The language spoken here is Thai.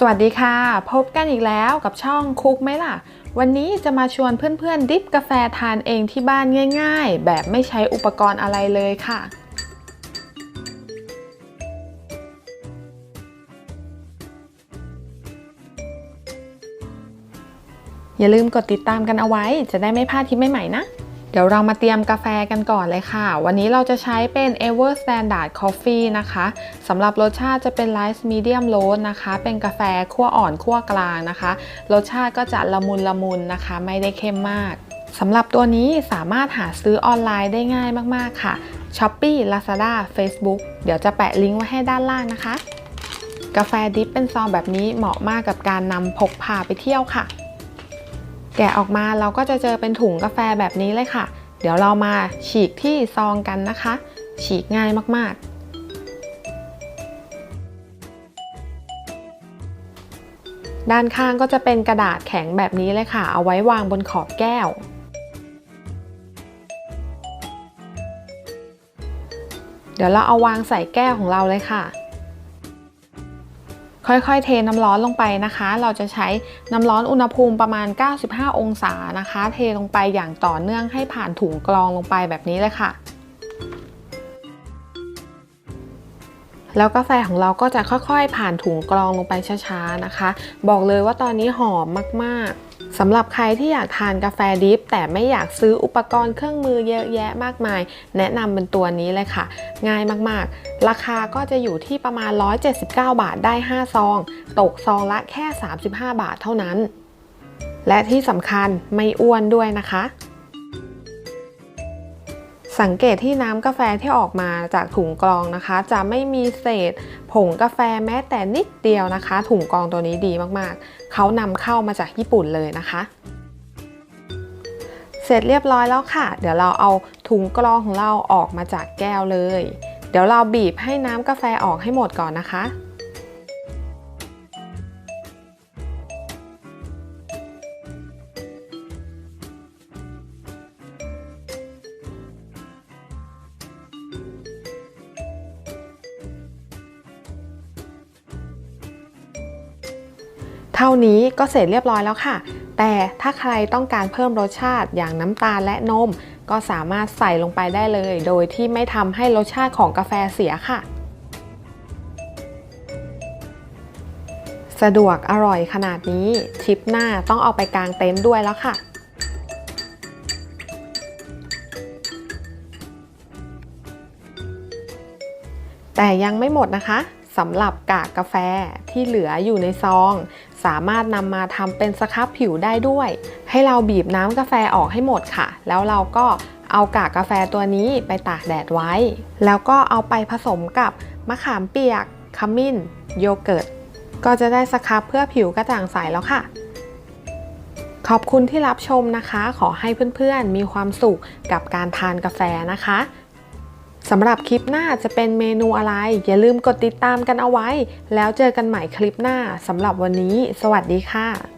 สวัสดีค่ะ พบกันอีกแล้วกับช่องคุกไหมล่ะ วันนี้จะมาชวนเพื่อนๆ ดิฟกาแฟทานเองที่บ้านง่าย ๆ แบบไม่ใช้อุปกรณ์อะไรเลยค่ะ อย่าลืมกดติดตามกันเอาไว้ จะได้ไม่พลาดทิปใหม่ๆนะ ดี๋ยวเรามาเตรียมกาแฟกันก่อนเลยค่ะ วันนี้เราจะใช้เป็น Ever Standard Coffee นะคะสำหรับรสชาติจะเป็น Light Medium Roast นะคะ เป็นกาแฟคั่วอ่อนคั่วกลางนะคะ รสชาติก็จะละมุนละมุนนะคะ ไม่ได้เข้มมากสำหรับตัวนี้สามารถหาซื้อออนไลน์ได้ง่ายมากๆค่ะ Shopee Lazada Facebook เดี๋ยวจะแปะลิงก์ไว้ให้ด้านล่างนะคะ กาแฟดิฟเป็นซองแบบนี้เหมาะมากกับการนำพกพาไปเที่ยวค่ะ แกะออกมาเราก็จะเจอเป็นถุงกาแฟแบบนี้เลยค่ะ เดี๋ยวเรามาฉีกที่ซองกันนะคะ ฉีกง่ายมากๆ ด้านข้างก็จะเป็นกระดาษแข็งแบบนี้เลยค่ะ เอาไว้วางบนขอบแก้ว เดี๋ยวเราเอาวางใส่แก้วของเราเลยค่ะ ค่อยๆ เทน้ำร้อนลงไปนะคะ เราจะใช้น้ำร้อนอุณหภูมิประมาณ 95 องศานะคะ เทลงไปอย่างต่อเนื่องให้ผ่านถุงกรองลงไปแบบนี้เลยค่ะ แล้วกาแฟของเราก็จะค่อยๆ ผ่านถุงกรองลงไปช้าๆนะคะ บอกเลยว่าตอนนี้หอมมากๆสำหรับใครที่อยากทานกาแฟดิฟแต่ไม่อยากซื้ออุปกรณ์เครื่องมือเยอะแยะมากมาย แนะนำเป็นตัวนี้เลยค่ะ ง่ายมากๆ ราคาก็จะอยู่ที่ประมาณ 179 บาทได้ 5 ซอง ตกซองละแค่ 35 บาทเท่านั้น และที่สำคัญไม่อ้วนด้วยนะคะ สังเกตที่น้ำกาแฟที่ออกมาจากถุงกรองนะคะ จะไม่มีเศษผงกาแฟแม้แต่นิดเดียวนะคะ ถุงกรองตัวนี้ดีมากๆ เขานำเข้ามาจากญี่ปุ่นเลยนะคะ เสร็จเรียบร้อยแล้วค่ะ เดี๋ยวเราเอาถุงกรองของเราออกมาจากแก้วเลย เดี๋ยวเราบีบให้น้ำกาแฟออกให้หมดก่อนนะคะ เท่านี้ก็เสร็จเรียบร้อยแล้วค่ะ แต่ถ้าใครต้องการเพิ่มรสชาติอย่างน้ำตาลและนม ก็สามารถใส่ลงไปได้เลย โดยที่ไม่ทำให้รสชาติของกาแฟเสียค่ะ สะดวกอร่อยขนาดนี้ทริปหน้าต้องเอาไปกางเต็นท์ด้วยแล้วค่ะแต่ยังไม่หมดนะคะ สำหรับกากกาแฟที่เหลืออยู่ในซอง สามารถนำมาทำเป็นสครับผิวได้ด้วย ให้เราบีบน้ำกาแฟออกให้หมดค่ะ แล้วเราก็เอากากกาแฟตัวนี้ไปตากแดดไว้ แล้วก็เอาไปผสมกับมะขามเปียกขมิ้น โยเกิร์ต ก็จะได้สครับเพื่อผิวกระจ่างใสแล้วค่ะ ขอบคุณที่รับชมนะคะ ขอให้เพื่อนๆมีความสุขกับการทานกาแฟนะคะ สำหรับคลิปหน้าจะเป็นเมนูอะไร อย่าลืมกดติดตามกันเอาไว้ แล้วเจอกันใหม่คลิปหน้าสำหรับวันนี้ สวัสดีค่ะ